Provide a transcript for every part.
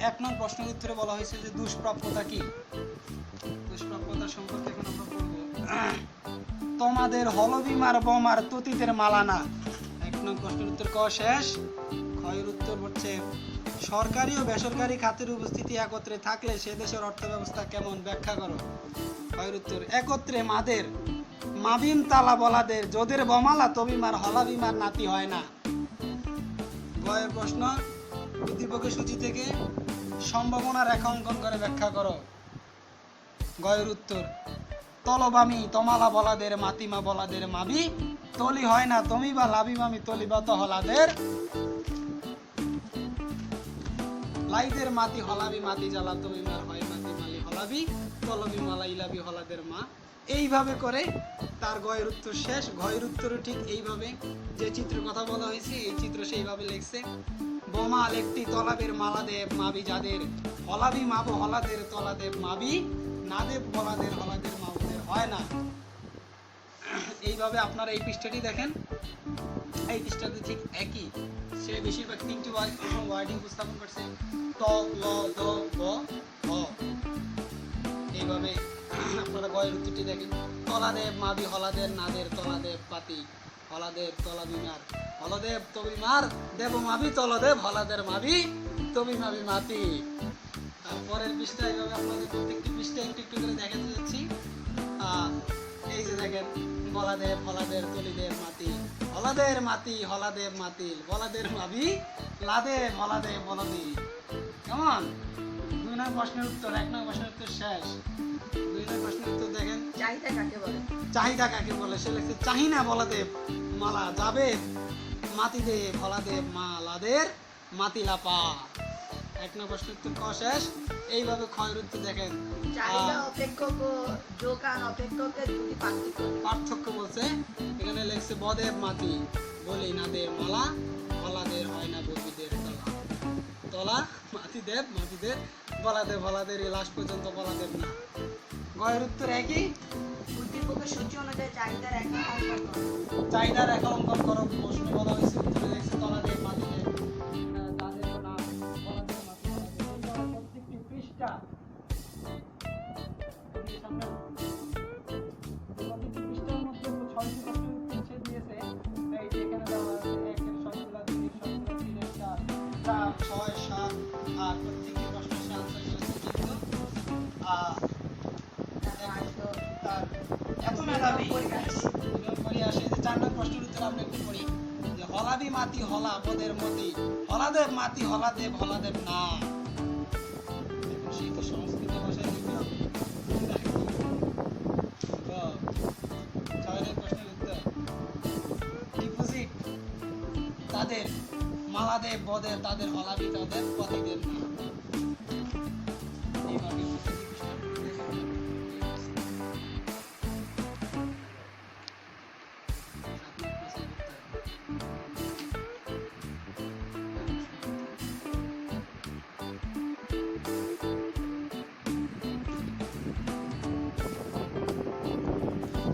এক নং প্রশ্নের উত্তরে বলা হয়েছে যে দুষ্প্রাপ্যতা কি? দুষ্প্রাপ্যতা সম্পর্কে এখন আমরা পড়ব। তোমাদের হলবিমার বোমার ততীতের মালানা এক নং প্রশ্নের উত্তর ক, শেষ। ক্ষয়ের উত্তর হচ্ছে, সরকারি ও বেসরকারি খাতের উপস্থিতি একত্রে থাকলে সে দেশের অর্থব্যবস্থা কেমন? ব্যাখ্যা করো। ক্ষয়ের উত্তর, একত্রে মাদের মাবিম তালা বলাদের, যোদের বমালা তবিমার হলা বিমার নাতি হয় না। গয়ের প্রশ্ন উদ্দীপকের সূচি থেকে সম্ভাবনা রেখা অঙ্কন করে ব্যাখ্যা করো। গয়ের উত্তর, তলবামি তমালা বলাদের, মাতিমা বলাদের মাবি, তলি হয় না তুমি বা লাবি মামি, তলি বা তহলাদের। লাইদের মাতি হলাবি, মাতি জ্বালা, তুমি মার হয়, মাতি মালি হলাবি, তলবি মালা ইলাবি হলাদের মা। এইভাবে করে তার গয়ের উত্তর শেষ। গয়ের উত্তরও ঠিক এইভাবে যে চিত্র কথা বলা হয়েছে, এই চিত্র সেইভাবে লিখছে। বোমাল একটি তলাবের মালাদেব, মাবি যাদের হলাবি মাবো, হলাদের তলাদেব, মাবি নাদেব বলাদের হলাদের মাবুদের হয় না। এইভাবে আপনারা এই পৃষ্ঠাটি দেখেন। এই পৃষ্ঠাতে ঠিক একই। সে বেশিরভাগ তিনটি ওয়ার্ডিং উপস্থাপন করছে। ত, ল দ হ। এইভাবে আপনারা গয়ের উত্তরটি দেখেন। তলাদেব, মাবি, হলাদের, নাদের, তলাদেব, পাতি। হলাদেব তলাবিমার হলদেব তবি মার, দেব মাবি, তলদেব, হলাদের মাবি, তবি মাবি মাতি। তারপরের পৃষ্ঠা এইভাবে আপনাদের প্রত্যেকটি পৃষ্ঠা একটু একটু করে দেখাতে যাচ্ছি। এই যে দেখেন, বলাদেব, হলাদের, তলিদেব, মাতি। হলাদের মাতি, হলাদেব মাতিল বলাদের মাবি, লাদেব, হলাদেব, বলদি। কেমন? দুই নয় প্রশ্নের উত্তর, এক নয় প্রশ্নের উত্তর শেষ। চাহিদা কাকে বলে? চাহিদা কাকে বলে? সে লিখছে চাহিনা বলাদেব মালা যাবে মাতিদেব হলাদেব মালাদের মাতিলাপা এক নয় প্রশ্নের ক শেষ? এইভাবে ক্ষয়ের উত্তর দেখেন। চাহিদা অপেক্ষক যোগান অপেক্ষকের দুটি পার্থক্য। পার্থক্য বলছে এখানে লেখছে বদেব মাতি বলি নাদের মালা হলাদের হয় না ববিদের তলা তলা মাতিদেব মাতিদের বলাদেব হলাদের এই লাস্ট পর্যন্ত বলাদেব না। গয়ের উত্তর একই উদ্দীপকের সূচি অনুযায়ী চাহিদার এক অঙ্কন করো। চাহিদা রেখা অঙ্কন করো প্রশ্ন বলা হয়েছে উত্তরে তলাদেব মাতিদেব আহ, তাদের নাম হলাদের। এরপরে প্রত্যেকটি পৃষ্ঠা এদিকে সামনে প্রতিটি পৃষ্ঠার প্রশ্নের উত্তর আমরা যে হলাবি মাতি হলা হলাদেব মাতি। হলাদেব হলাদেব তাদের মালাদেব বদের, তাদের হলাবি তাদের পতিদের না।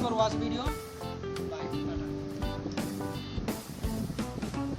for watch video.